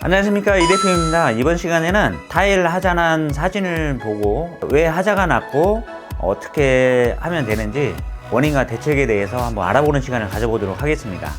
안녕하십니까. 이 대표입니다. 이번 시간에는 타일 하자난 사진을 보고 왜 하자가 났고 어떻게 하면 되는지 원인과 대책에 대해서 한번 알아보는 시간을 가져보도록 하겠습니다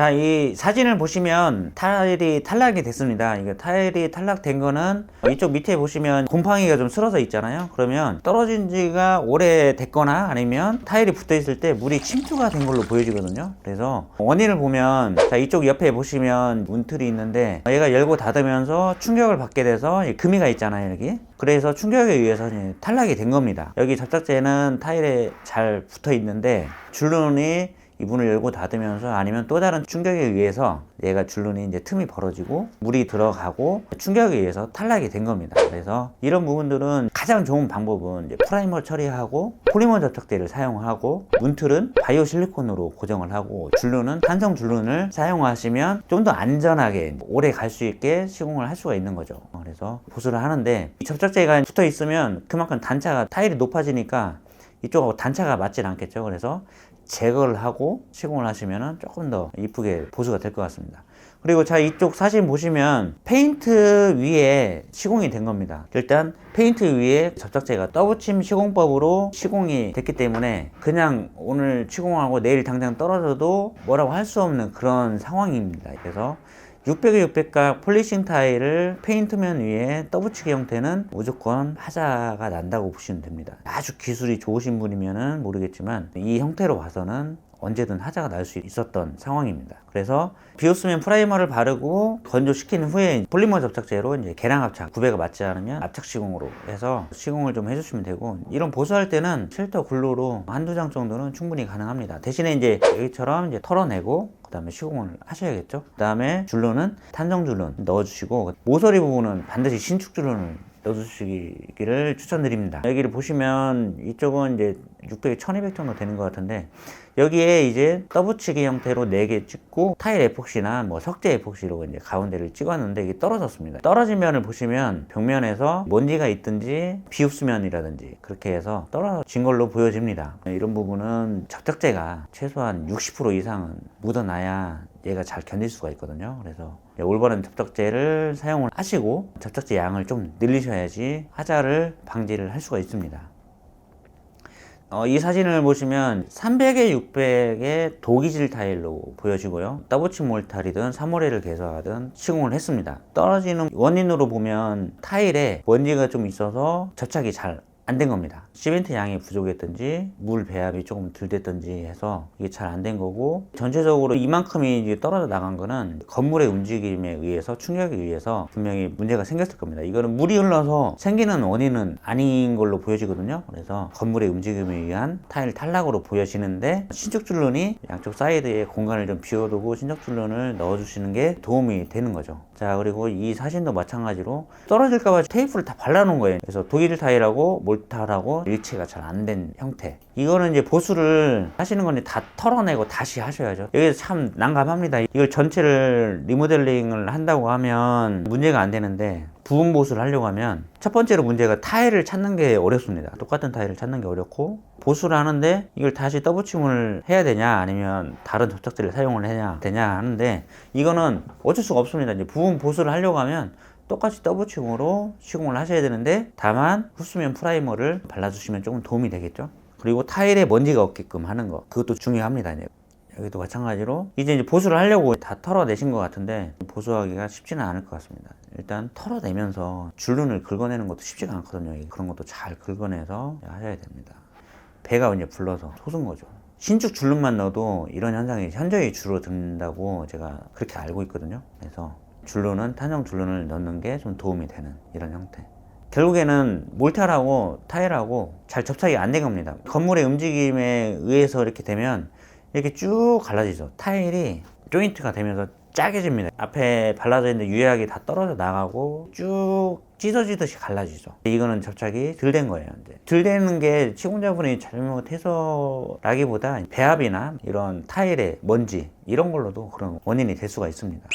자, 이 사진을 보시면 타일이 탈락이 됐습니다. 이게 타일이 탈락된 거는 이쪽 밑에 보시면 곰팡이가 좀 쓸어져 있잖아요. 그러면 떨어진 지가 오래 됐거나 아니면 타일이 붙어 있을 때 물이 침투가 된 걸로 보여지거든요. 그래서 원인을 보면 자, 이쪽 옆에 보시면 문틀이 있는데 얘가 열고 닫으면서 충격을 받게 돼서 이 금이가 있잖아요, 여기. 그래서 충격에 의해서 탈락이 된 겁니다. 여기 접착제는 타일에 잘 붙어 있는데 줄눈이 이 문을 열고 닫으면서 아니면 또 다른 충격에 의해서 얘가 줄눈이 이제 틈이 벌어지고 물이 들어가고 충격에 의해서 탈락이 된 겁니다. 그래서 이런 부분들은 가장 좋은 방법은 프라이머 처리하고 포리머 접착제를 사용하고 문틀은 바이오 실리콘으로 고정을 하고 줄눈은 탄성 줄눈을 사용하시면 좀 더 안전하게 오래 갈 수 있게 시공을 할 수가 있는 거죠. 그래서 보수를 하는데 이 접착제가 붙어 있으면 그만큼 단차가 타일이 높아지니까 이쪽하고 단차가 맞질 않겠죠. 그래서 제거를 하고 시공을 하시면 조금 더 이쁘게 보수가 될 것 같습니다. 그리고 자 이쪽 사진 보시면 페인트 위에 시공이 된 겁니다. 일단 페인트 위에 접착제가 떠붙임 시공법으로 시공이 됐기 때문에 그냥 오늘 시공하고 내일 당장 떨어져도 뭐라고 할 수 없는 그런 상황입니다. 그래서 600에 600각 폴리싱 타일을 페인트면 위에 떠붙이기 형태는 무조건 하자가 난다고 보시면 됩니다. 아주 기술이 좋으신 분이면 모르겠지만 이 형태로 봐서는 언제든 하자가 날 수 있었던 상황입니다. 그래서 비오스면 프라이머를 바르고 건조시킨 후에 폴리머 접착제로 이제 계량 압착, 구배가 맞지 않으면 압착 시공으로 해서 시공을 좀 해주시면 되고 이런 보수할 때는 필터 글루로 한두 장 정도는 충분히 가능합니다. 대신에 이제 여기처럼 이제 털어내고 그 다음에 시공을 하셔야겠죠. 그 다음에 줄눈은 탄성 줄눈 넣어주시고 모서리 부분은 반드시 신축 줄눈을 넣어주시기를 추천드립니다. 여기를 보시면 이쪽은 이제 600에 1200 정도 되는 것 같은데 여기에 이제 떠붙이기 형태로 4개 찍고 타일 에폭시나 뭐 석재 에폭시로 이제 가운데를 찍었는데 이게 떨어졌습니다. 떨어진 면을 보시면 벽면에서 먼지가 있든지 비흡수면이라든지 그렇게 해서 떨어진 걸로 보여집니다. 이런 부분은 접착제가 최소한 60% 이상은 묻어놔야 얘가 잘 견딜 수가 있거든요. 그래서 올바른 접착제를 사용을 하시고 접착제 양을 좀 늘리셔야지 하자를 방지를 할 수가 있습니다. 어, 이 사진을 보시면 300에 600의 도기질 타일로 보여지고요. 더블치 몰탈이든 3호레를 개선하든 시공을 했습니다. 떨어지는 원인으로 보면 타일에 먼지가 좀 있어서 접착이 잘 안 된 겁니다. 시멘트 양이 부족했든지 물 배합이 조금 덜 됐든지 해서 이게 잘 안 된 거고 전체적으로 이만큼이 떨어져 나간 거는 건물의 움직임에 의해서 충격에 의해서 분명히 문제가 생겼을 겁니다. 이거는 물이 흘러서 생기는 원인은 아닌 걸로 보여지거든요. 그래서 건물의 움직임에 의한 타일 탈락으로 보여지는데 신축 줄눈이 양쪽 사이드에 공간을 좀 비워두고 신축 줄눈을 넣어주시는 게 도움이 되는 거죠. 자 그리고 이 사진도 마찬가지로 떨어질까봐 테이프를 다 발라놓은 거예요. 그래서 독일 타일하고 몰타하고 일체가 잘 안 된 형태. 이거는 이제 보수를 하시는 건데 다 털어내고 다시 하셔야죠. 여기서 참 난감합니다. 이걸 전체를 리모델링을 한다고 하면 문제가 안 되는데 부분 보수를 하려고 하면 첫 번째로 문제가 타일을 찾는 게 어렵습니다. 똑같은 타일을 찾는 게 어렵고 보수를 하는데 이걸 다시 더블침을 해야 되냐 아니면 다른 접착제를 사용을 해야 되냐 하는데 이거는 어쩔 수가 없습니다. 이제 부분 보수를 하려고 하면 똑같이 더블침으로 시공을 하셔야 되는데 다만 흡수면 프라이머를 발라주시면 조금 도움이 되겠죠. 그리고 타일에 먼지가 없게끔 하는 거 그것도 중요합니다. 여기도 마찬가지로 이제 이제 보수를 하려고 다 털어내신 것 같은데 보수하기가 쉽지는 않을 것 같습니다. 일단 털어내면서 줄눈을 긁어내는 것도 쉽지가 않거든요. 그런 것도 잘 긁어내서 하셔야 됩니다. 배가 이제 불러서 솟은 거죠. 신축 줄눈만 넣어도 이런 현상이 현저히 줄어든다고 제가 그렇게 알고 있거든요. 그래서 줄눈은 탄성 줄눈을 넣는 게 좀 도움이 되는 이런 형태. 결국에는 몰탈하고 타일하고 잘 접착이 안 된 겁니다. 건물의 움직임에 의해서 이렇게 되면 이렇게 쭉 갈라지죠. 타일이 조인트가 되면서 짜게집니다. 앞에 발라져 있는 유약이 다 떨어져 나가고 쭉 찢어지듯이 갈라지죠. 이거는 접착이 덜 된 거예요. 이제. 덜 되는 게 시공자분이 잘못해서라기보다 배합이나 이런 타일의 먼지 이런 걸로도 그런 원인이 될 수가 있습니다.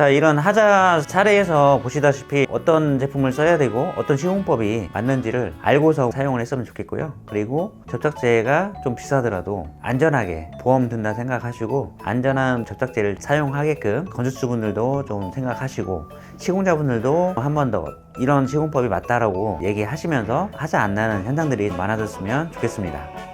자, 이런 하자 사례에서 보시다시피 어떤 제품을 써야 되고 어떤 시공법이 맞는지를 알고서 사용을 했으면 좋겠고요. 그리고 접착제가 좀 비싸더라도 안전하게 보험 든다 생각하시고 안전한 접착제를 사용하게끔 건축주분들도 좀 생각하시고 시공자분들도 한 번 더 이런 시공법이 맞다라고 얘기하시면서 하자 안 나는 현상들이 많아졌으면 좋겠습니다.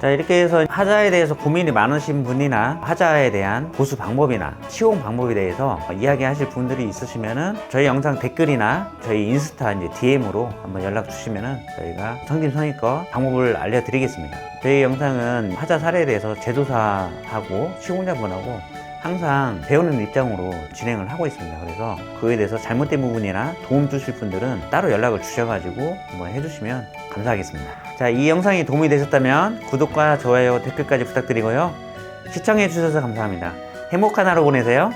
자 이렇게 해서 하자에 대해서 고민이 많으신 분이나 하자에 대한 보수 방법이나 시공 방법에 대해서 이야기하실 분들이 있으시면은 저희 영상 댓글이나 저희 인스타 이제 DM으로 한번 연락 주시면은 저희가 성심성의껏 방법을 알려드리겠습니다. 저희 영상은 하자 사례에 대해서 제조사하고 시공자분하고 항상 배우는 입장으로 진행을 하고 있습니다. 그래서 그에 대해서 잘못된 부분이나 도움 주실 분들은 따로 연락을 주셔가지고 한번 해주시면 감사하겠습니다. 자, 이 영상이 도움이 되셨다면 구독과 좋아요, 댓글까지 부탁드리고요. 시청해주셔서 감사합니다. 행복한 하루 보내세요.